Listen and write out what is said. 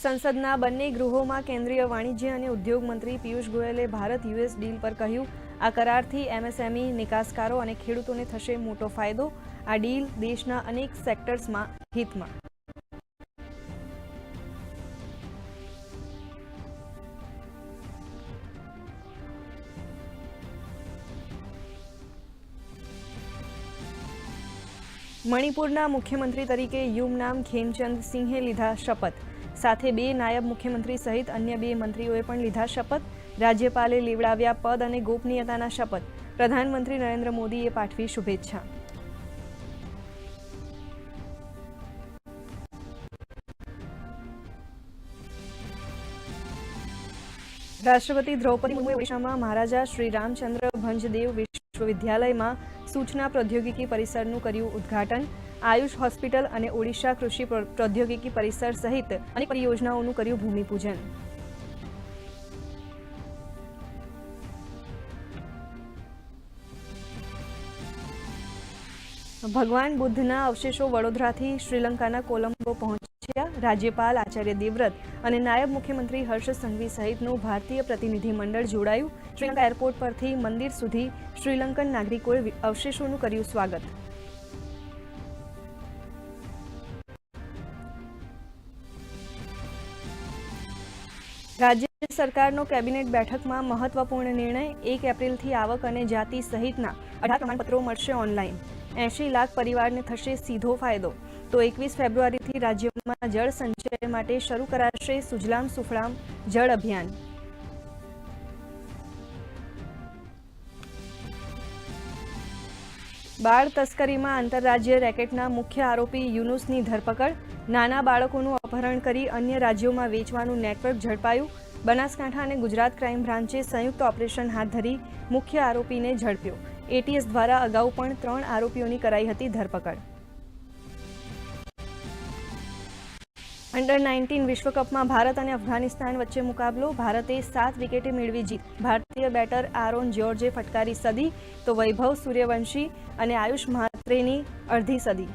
સંસદના બંને ગૃહોમાં કેન્દ્રીય વાણિજ્ય અને ઉદ્યોગ મંત્રી પિયુષ ગોયલે ભારત યુએસ ડીલ પર કહ્યું, આ કરારથી એમએસએમઈ, નિકાસકારો અને ખેડૂતોને થશે મોટો ફાયદો. આ ડીલ દેશના અનેક સેક્ટર્સમાં હિતમાં. મણિપુરના મુખ્યમંત્રી તરીકે યુમનામ ખેમચંદ સિંહે લીધા શપથ. સાથે બે નાયબ મુખ્યમંત્રી સહિત અન્ય બે મંત્રીઓએ પણ લીધા શપથ. રાજ્યપાલે લેવડાવ્યા પદ અને ગોપનીયતાના શપથ. પ્રધાનમંત્રી નરેન્દ્ર મોદીએ પાઠવી શુભેચ્છા. રાષ્ટ્રપતિ દ્રૌપદી મુર્મુએ ઓડિશામાં મહારાજા શ્રી રામચંદ્ર ભંજદેવ વિશ્વવિદ્યાલયમાં સૂચના પ્રૌદ્યોગિકી પરિસરનું કર્યું ઉદ્ઘાટન. આયુષ હોસ્પિટલ અને ઓડિશા કૃષિ પ્રૌદ્યોગિકી પરિસર સહિત અનેક પરિયોજનાઓનું કર્યું ભૂમિપૂજન. ભગવાન બુદ્ધના અવશેષો વડોદરાથી શ્રીલંકાના કોલંબો પહોંચ્યા. રાજ્યપાલ આચાર્ય દેવવ્રત અને નાયબ મુખ્યમંત્રી હર્ષ સંઘવી સહિતનું ભારતીય પ્રતિનિધિ મંડળ જોડાયું. શ્રીલંકા એરપોર્ટ પરથી મંદિર સુધી શ્રીલંકન નાગરિકોએ અવશેષોનું કર્યું સ્વાગત. રાજ્ય સરકારનો કેબિનેટ બેઠકમાં મહત્વપૂર્ણ નિર્ણય એક એપ્રિલથી આવક અને જાતિ સહિતના અઢાર પ્રમાણપત્રો મળશે ઓનલાઈન. એંશી લાખ પરિવારને થશે સીધો ફાયદો. તો એકવીસ ફેબ્રુઆરીથી રાજ્યમાં જળ સંચય માટે શરૂ કરાશે સુજલામ સુફલામ જળ અભિયાન. બાળ તસ્કરીમાં આંતરરાજ્ય રેકેટના મુખ્ય આરોપી યુનુસની ધરપકડ. નાના બાળકોનું અપહરણ કરી અન્ય રાજ્યોમાં વેચવાનું નેટવર્ક ઝડપાયું. બનાસકાંઠા અને ગુજરાત ક્રાઇમ બ્રાન્ચે સંયુક્ત ઓપરેશન હાથ ધરી મુખ્ય આરોપીને ઝડપ્યો. એટીએસ દ્વારા અગાઉ પણ ત્રણ આરોપીઓની કરાઈ હતી ધરપકડ. અંડર નાઇન્ટીન વિશ્વકપમાં ભારત અને અફઘાનિસ્તાન વચ્ચે મુકાબલો. ભારતે સાત વિકેટે મેળવી જીત. ભારતીય બેટર આરોન જ્યોર્જે ફટકારી સદી. તો વૈભવ સૂર્યવંશી અને આયુષ મહાત્રેની અડધી સદી.